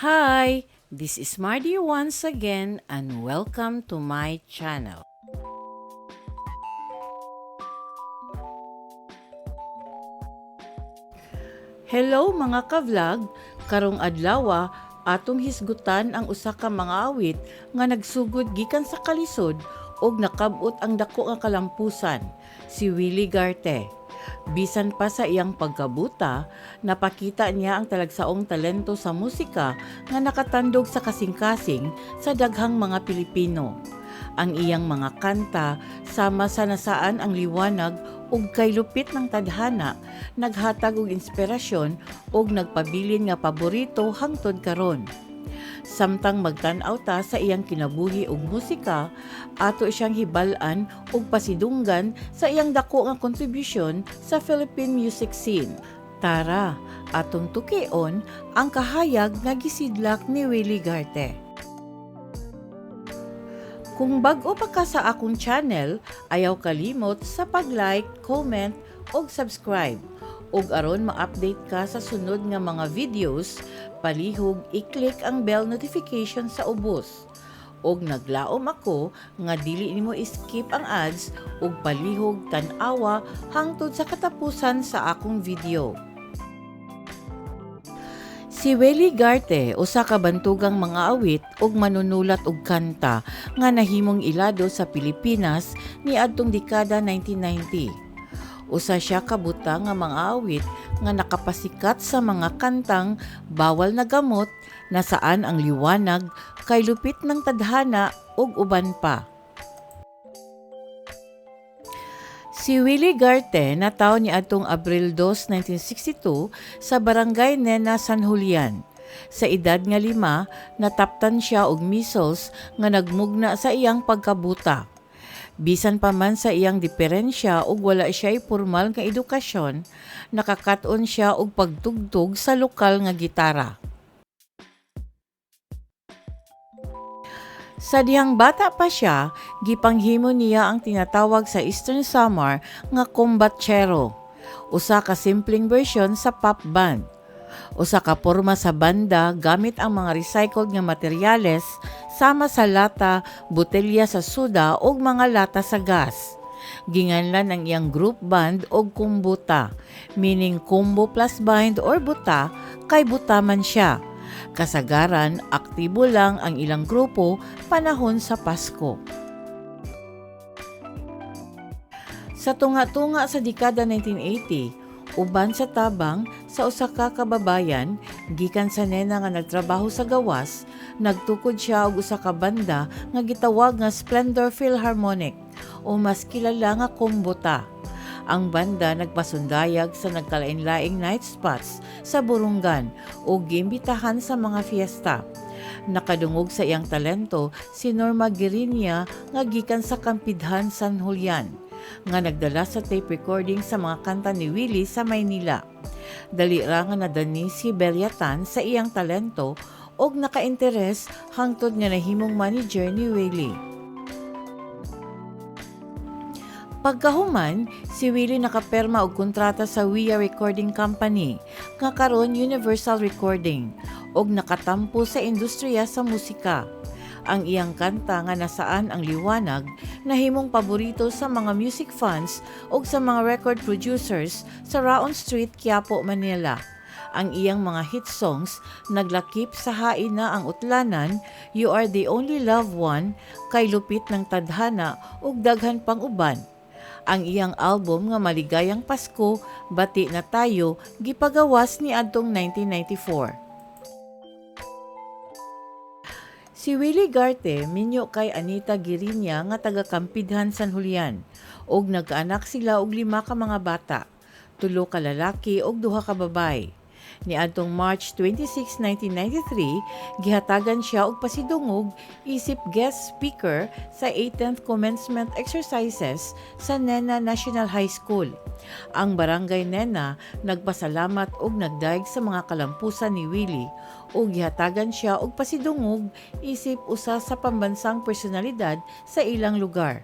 Hi, this is Mardy once again and welcome to my channel. Hello mga ka-vlog, karong adlaw atong hisgutan ang usa ka mga awit nga nagsugod gikan sa kalisod og nakabot ang dako nga kalampusan, si Willie Garte. Bisan pa sa iyang pagkabuta, napakita niya ang talagsaong talento sa musika nga nakatandog sa kasing-kasing sa daghang mga Pilipino. Ang iyang mga kanta sama sa nasaan ang liwanag ug kay lupit ng tadhana, naghatag og inspirasyon ug nagpabilin nga paborito hangtod karon. Samtang magtan-aw ta sa iyang kinabuhi ug musika, ato siyang hibal-an ug pasidunggan sa iyang dako nga kontribusyon sa Philippine music scene. Tara, atong tukion ang kahayag nga gisidlak ni Willie Garte. Kung bag-o pa ka sa akong channel, ayaw kalimot sa pag-like, comment, ug subscribe. Ug aron ma-update ka sa sunod nga mga videos, palihog i-click ang bell notification sa ubos. Og naglaom ako nga dili nimo skip ang ads ug palihog tan-awa hangtod sa katapusan sa akong video. Si Welly Garte usa ka bantugang mga awit ug manunulat og kanta nga nahimong ilado sa Pilipinas ni adtong dekada 1990. Usa siya ka buta nga mga awit nga nakapasikat sa mga kantang Bawal na Gamot, Nasaan ang Liwanag, Kay Lupit ng Tadhana ug uban pa. Si Willie Garte nataw ni atong Abril 2, 1962 sa Barangay Nena, San Julian. Sa edad nga lima, nataptan siya og measles nga nagmugna sa iyang pagkabuta. Bisan pa man sa iyang diferensya ug wala siya formal nga edukasyon, nakakaton siya og pagtugtog sa lokal nga gitara. Sa dihang bata pa siya, gipanghimo niya ang tinatawag sa Eastern Summer nga kombatchero, usa ka simpleng version sa pop band. Usa ka porma sa banda gamit ang mga recycled nga materyales sama sa lata, botelya sa suda o mga lata sa gas. Ginganlan ang iyang group band og kumbuta, meaning kumbo plus bind or buta, kay buta man siya Kasagaran, aktibo lang ang ilang grupo panahon sa Pasko. Sa tunga-tunga sa dekada 1980, uban sa tabang sa usa ka kababayan gikan sa nena nga nagtrabaho sa gawas nagtukod siya og usa ka banda nga gitawag nga Splendor Philharmonic o mas kilala nga Kumbota ang banda nagpasundayag sa nagkalain-laing night spots sa Burungan o gimbitahan sa mga fiesta. Nakadungog sa iyang talento si Norma Guerinia nga gikan sa Kampidhan San Julian nga nagdala sa tape recording sa mga kanta ni Willie sa Maynila. Dali ra nga nadani si Belyatan sa iyang talento og naka-interes hangtod nga nahimong manager ni Willie. Pagkahuman, si Willie nakaperma og kontrata sa WIA Recording Company, nga karon Universal Recording, og nakatampo sa industriya sa musika. Ang iyang kanta nga nasaan ang liwanag nahimong paborito sa mga music fans ug sa mga record producers sa Raon Street, Quiapo, Manila ang iyang mga hit songs naglakip sa hain na ang utlanan, You Are the Only Loved One, Kay Lupit ng Tadhana ug daghan pang uban ang iyang album nga Maligayang Pasko, Bati na Tayo, gipagawas ni adtong 1994. Si Willie Garte minyo kay Anita Girinya nga taga Kampidhan San Julian og nagkaanak sila og lima ka mga bata, tulo ka lalaki og duha ka babae. Ni adtong March 26, 1993, gihatagan siya og pasidungog isip guest speaker sa 18th commencement exercises sa Nena National High School. Ang barangay Nena nagpasalamat og nagdaig sa mga kalampusan ni Willie ug gihatagan siya og pasidungog isip usa sa pambansang personalidad sa ilang lugar.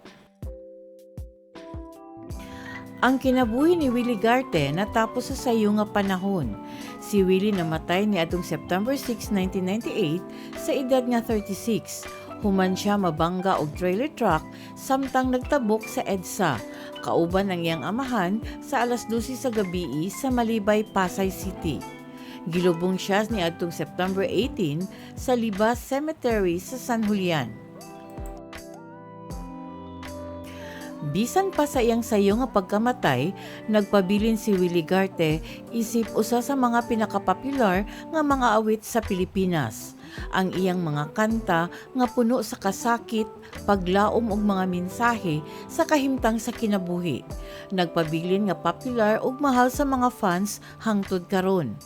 Ang kinabuhi ni Willie Garte natapos sa sayo nga panahon. Si Willie namatay ni atong September 6, 1998 sa edad nga 36. Human siya mabangga og trailer truck samtang nagtabok sa EDSA. Kauban ang iyang amahan sa alas 12 sa gabi sa Malibay, Pasay City. Gilubong siya ni atong September 18 sa Libas Cemetery sa San Julian. Bisan pa sa iyang sayo nga pagkamatay, nagpabilin si Willie Garte isip usa sa mga pinakapopular nga mga awit sa Pilipinas. Ang iyang mga kanta nga puno sa kasakit, paglaom og mga mensahe sa kahimtang sa kinabuhi. Nagpabilin nga popular ug mahal sa mga fans hangtod karon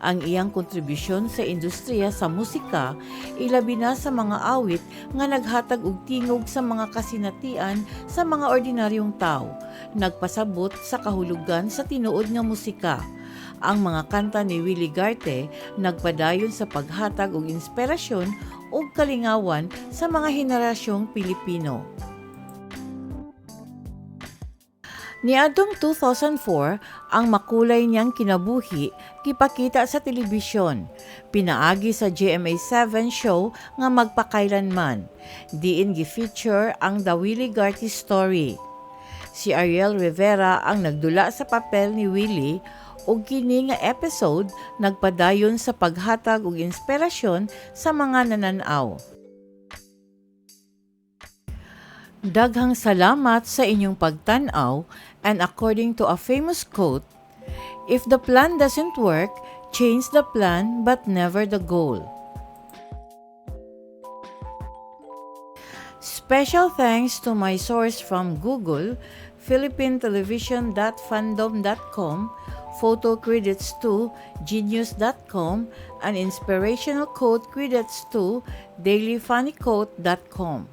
ang iyang kontribusyon sa industriya sa musika, ilabi na sa mga awit nga naghatag og tingog sa mga kasinatian sa mga ordinaryong tao, nagpasabot sa kahulugan sa tinuod nga musika. Ang mga kanta ni Willie Garte nagpadayon sa paghatag og inspirasyon ug kalingawan sa mga henerasyong Pilipino. Niadtong 2004, ang makulay niyang kinabuhi gipakita sa telebisyon. Pinaagi sa GMA7 show nga magpakailanman. Diin gi-feature ang Willie Garty Story. Si Ariel Rivera ang nagdula sa papel ni Willie ug kini nga episode nagpadayon sa paghatag og inspirasyon sa mga nananaw. Daghang salamat sa inyong pagtan-aw and according to a famous quote, If the plan doesn't work, change the plan but never the goal. Special thanks to my source from Google, philippinetelevision.fandom.com, photo credits to genius.com, and inspirational quote credits to dailyfunnyquote.com.